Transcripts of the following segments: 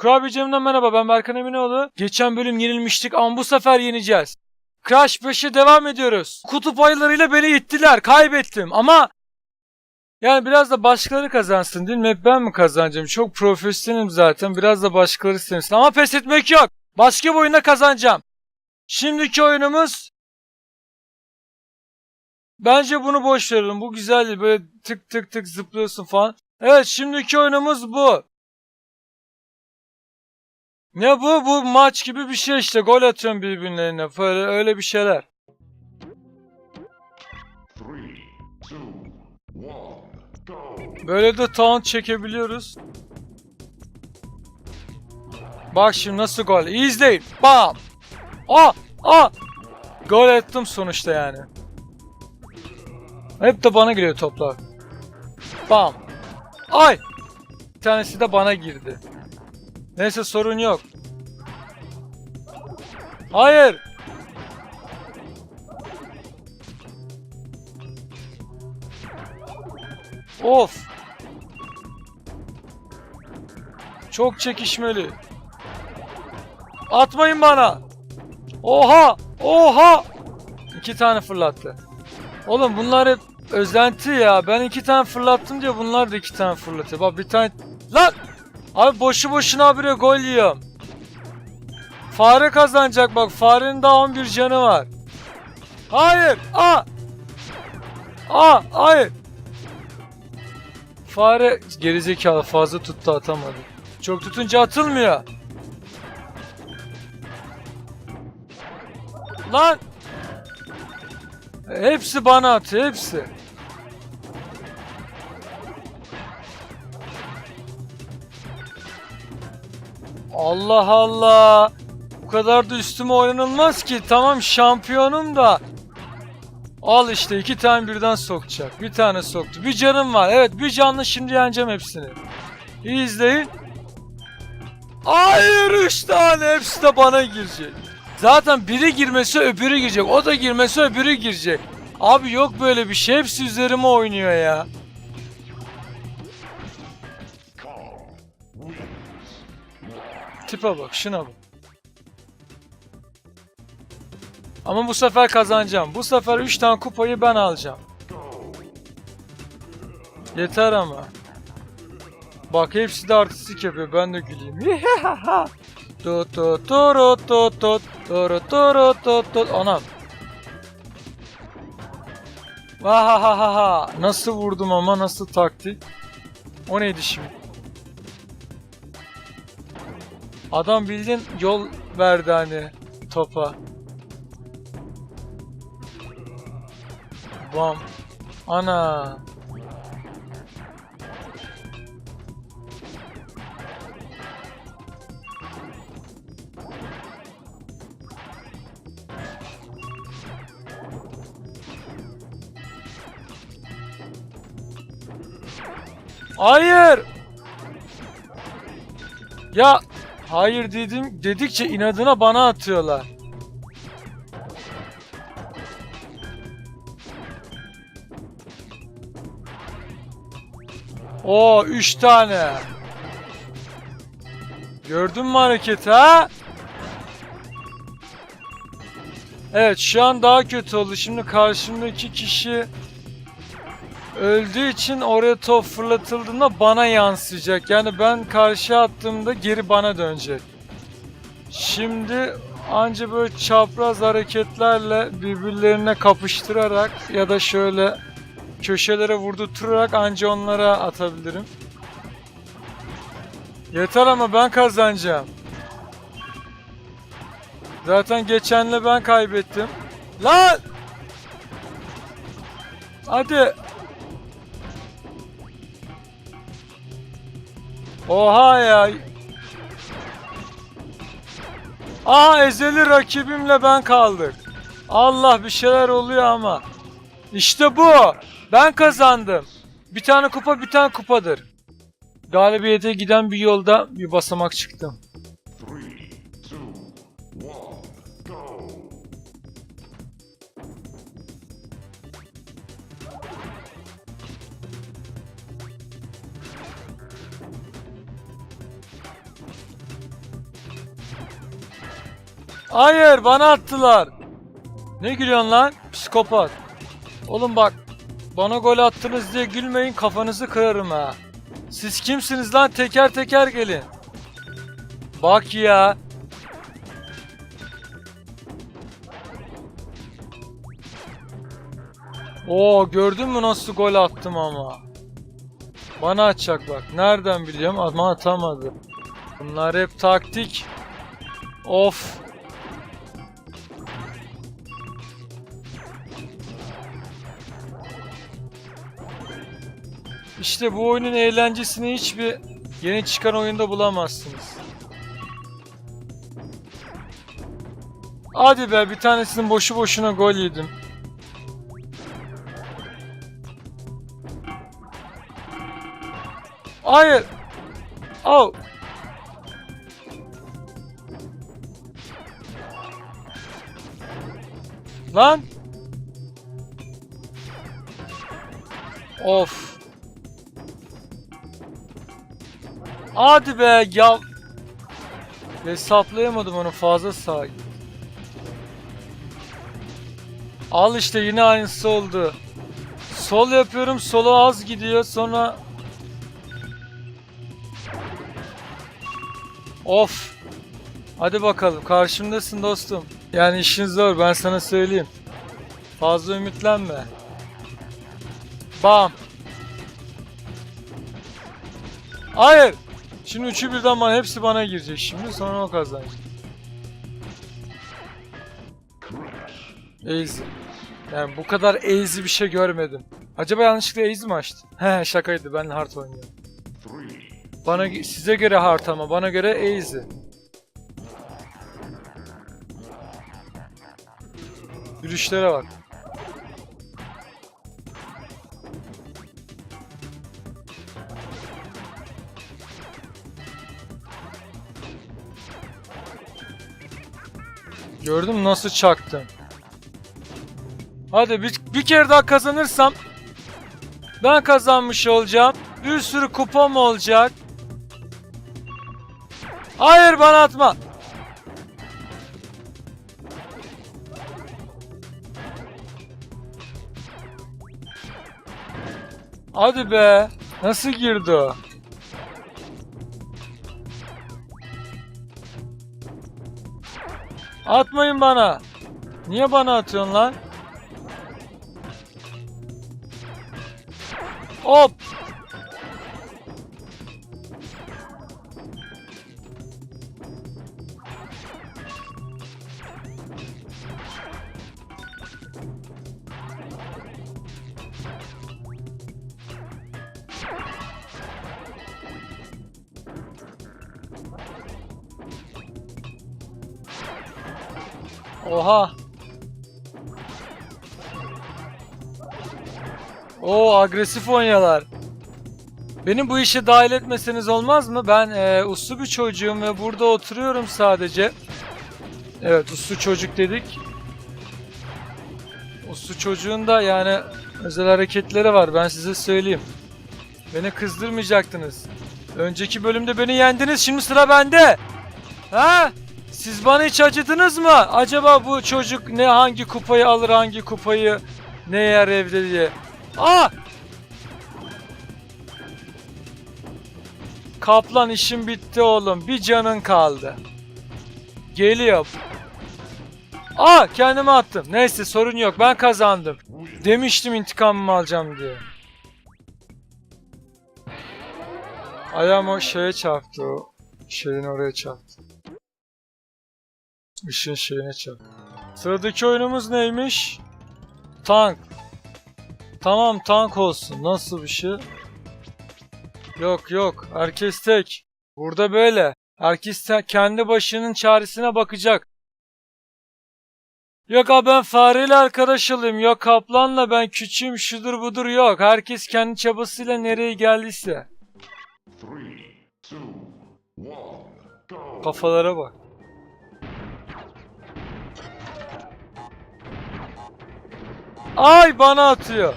Kurabiye Cem'den merhaba ben Berkan Eminoğlu. Geçen bölüm yenilmiştik ama bu sefer yeneceğiz. Crash 5'e devam ediyoruz. Kutup ayılarıyla beni ittiler. Kaybettim ama yani biraz da başkaları kazansın değil mi? Hep ben mi kazanacağım? Çok profesyonelim zaten. Biraz da başkaları istemişsin. Ama pes etmek yok. Başka bir oyunda kazanacağım. Şimdiki oyunumuz Bence bunu boş verelim. Bu güzel değil. Böyle tık tık tık zıplıyorsun falan. Evet şimdiki oyunumuz bu. Ne bu? Bu maç gibi bir şey işte. Gol atıyorsun birbirlerine. Böyle öyle bir şeyler. Böyle de taunt çekebiliyoruz. Bak şimdi nasıl gol. İyi izleyin. Bam. Aa, aa. Gol ettim sonuçta yani. Hep de bana geliyor toplar. Bam. Ay. Bir tanesi de bana girdi. Neyse sorun yok. Hayır. Of. Çok çekişmeli. Atmayın bana. Oha! Oha! İki tane fırlattı. Oğlum bunlar hep özenti ya. Ben iki tane fırlattım diye bunlar da iki tane fırlatıyor. Bak bir tane... Lan! Abi boşu boşuna habire gol yiyorum. Fare kazanacak bak. Farenin daha 11 canı var. Hayır! Aa! Aa! Hayır! Fare gerizekalı fazla tuttu atamadı. Çok tutunca atılmıyor. Lan! Hepsi bana atıyor hepsi. Allah Allah. Bu kadar da üstüme oynanılmaz ki. Tamam şampiyonum da. Al işte iki tane birden sokacak. Bir tane soktu. Bir canım var. Evet bir canlı şimdi yeneceğim hepsini. İyi izleyin. Hayır üç tane hepsi de bana girecek. Zaten biri girmesi öbürü girecek. O da girmesi öbürü girecek. Abi yok böyle bir şey. Hepsi üzerime oynuyor ya. Tipe bak şuna bak. Ama bu sefer kazanacağım. Bu sefer 3 tane kupayı ben alacağım. Yeter ama. Bak hepsi de artistik yapıyor. Ben de güleyim. Tut tut tut tut tut tut tut tut tut Anam. Vahahaha. Nasıl vurdum ama nasıl taktik? O neydi şimdi? Adam bildiğin yol verdi hani topa. Bam. Ana. Hayır. Ya hayır dedim dedikçe inadına bana atıyorlar. O üç tane. Gördün mü hareketi ha? Evet şu an daha kötü oldu. Şimdi karşımdaki kişi öldüğü için oraya top fırlatıldığında bana yansıyacak. Yani ben karşı attığımda geri bana dönecek. Şimdi anca böyle çapraz hareketlerle birbirlerine kapıştırarak ya da şöyle köşelere vurdurturarak anca onlara atabilirim. Yeter ama ben kazanacağım. Zaten geçenle ben kaybettim. Lan! Hadi. Oha ya. Aa ezeli rakibimle ben kaldık. Allah bir şeyler oluyor ama. İşte bu. Ben kazandım. Bir tane kupa bir tane kupadır. Galibiyete giden bir yolda bir basamak çıktım. Hayır bana attılar. Ne gülüyorsun lan? Psikopat. Oğlum bak bana gol attınız diye gülmeyin kafanızı kırarım ha. Siz kimsiniz lan teker teker gelin. Bak ya. Oo gördün mü nasıl gol attım ama. Bana atacak bak. Nereden biliyorum ama atamadı. Bunlar hep taktik. Of. İşte bu oyunun eğlencesini hiçbir yeni çıkan oyunda bulamazsınız. Hadi be bir tanesinin boşu boşuna gol yedim. Hayır. Oh. Lan. Of. Hadi be ya. Hesaplayamadım onu fazla sağ. Al işte yine aynısı oldu. Sol yapıyorum solu az gidiyor sonra Of. Hadi bakalım karşımdasın dostum. Yani işin zor ben sana söyleyeyim. Fazla ümitlenme. Bam. Hayır. Şimdi üçü birden bana hepsi bana girecek şimdi sonra o kazanacak. Easy. Yani bu kadar easy bir şey görmedim. Acaba yanlışlıkla easy mi açtım? He şakaydı ben hard oynuyorum. Bana size göre hard ama bana göre easy. Yürüyüşlere bak. Gördün mü nasıl çaktım? Hadi bir, bir kere daha kazanırsam ben kazanmış olacağım. Bir sürü kupam olacak. Hayır bana atma. Hadi be. Nasıl girdi o? Atmayın bana. Niye bana atıyorsun lan? Hop. Oha. Oo agresif oynuyorlar. Beni bu işe dahil etmeseniz olmaz mı? Ben e, uslu bir çocuğum ve burada oturuyorum sadece. Evet uslu çocuk dedik. Uslu çocuğun da yani özel hareketleri var ben size söyleyeyim. Beni kızdırmayacaktınız. Önceki bölümde beni yendiniz şimdi sıra bende. Ha? Siz bana hiç acıdınız mı? Acaba bu çocuk ne hangi kupayı alır hangi kupayı ne yer evde diye. Aa! Kaplan işim bitti oğlum. Bir canın kaldı. Geliyor. Aa kendime attım. Neyse sorun yok. Ben kazandım. Demiştim intikamımı alacağım diye. Ayağım o şeye çarptı o. Şeyin oraya çarptı. Işın şeyine çarptı. Sıradaki oyunumuz neymiş? Tank. Tamam tank olsun. Nasıl bir şey? Yok yok. Herkes tek. Burada böyle. Herkes kendi başının çaresine bakacak. Yok abi ben fareyle arkadaş olayım. Yok kaplanla ben küçüğüm şudur budur yok. Herkes kendi çabasıyla nereye geldiyse. Three. Two. One. Kafalara bak. Ay bana atıyor.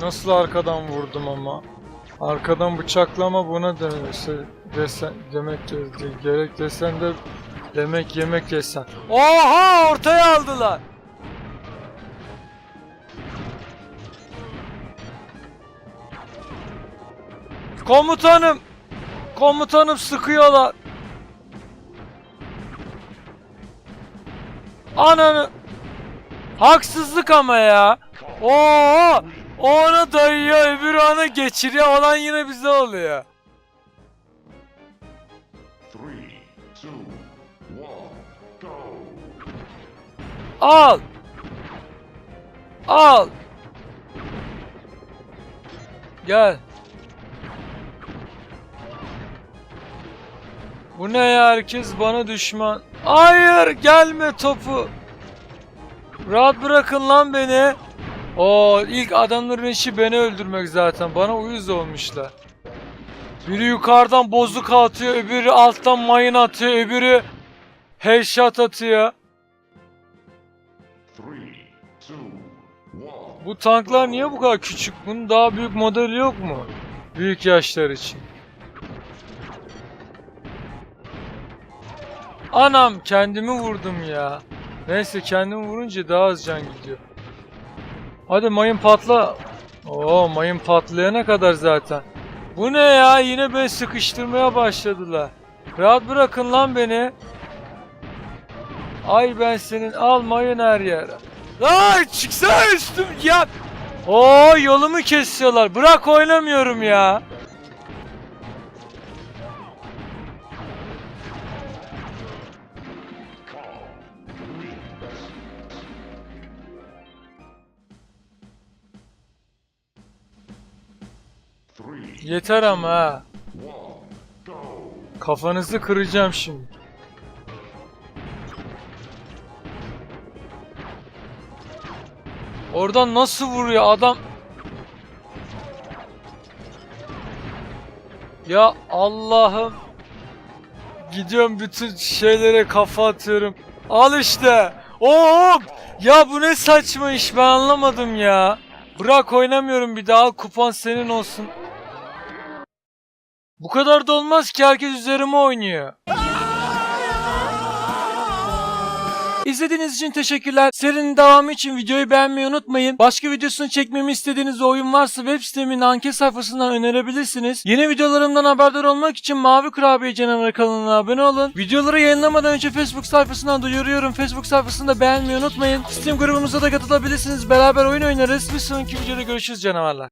Nasıl arkadan vurdum ama. Arkadan bıçaklama buna denirse desen demek ge- gerek desen de demek yemek yesen. Oha ortaya aldılar. Komutanım. Komutanım sıkıyorlar. Ananı. Haksızlık ama ya. Oo! O ona dayıyor, öbürü ona geçiriyor. Olan yine bize oluyor. Al. Al. Gel. Bu ne ya herkes bana düşman. Hayır gelme topu. Rahat bırakın lan beni. O ilk adamların işi beni öldürmek zaten. Bana uyuz olmuşlar. Biri yukarıdan bozuk atıyor, öbürü alttan mayın atıyor, öbürü headshot atıyor. Bu tanklar niye bu kadar küçük? Bunun daha büyük modeli yok mu? Büyük yaşlar için. Anam kendimi vurdum ya. Neyse kendimi vurunca daha az can gidiyor. Hadi mayın patla. Oo mayın patlayana kadar zaten. Bu ne ya? Yine beni sıkıştırmaya başladılar. Rahat bırakın lan beni. Ay ben senin al mayın her yere. Lan çıksana üstüm ya. Oo yolumu kesiyorlar. Bırak oynamıyorum ya. Yeter ama ha. Kafanızı kıracağım şimdi. Oradan nasıl vuruyor adam? Ya Allah'ım. Gidiyorum bütün şeylere kafa atıyorum. Al işte. Hop! Ya bu ne saçma iş ben anlamadım ya. Bırak oynamıyorum bir daha. Al kupon senin olsun. Bu kadar da olmaz ki herkes üzerime oynuyor. İzlediğiniz için teşekkürler. Serinin devamı için videoyu beğenmeyi unutmayın. Başka videosunu çekmemi istediğiniz oyun varsa web sitemin anket sayfasından önerebilirsiniz. Yeni videolarımdan haberdar olmak için Mavi Kurabiye Canavarı kanalına abone olun. Videoları yayınlamadan önce Facebook sayfasından duyuruyorum. Facebook sayfasını da beğenmeyi unutmayın. Steam grubumuza da katılabilirsiniz. Beraber oyun oynarız. Bir sonraki videoda görüşürüz canavarlar.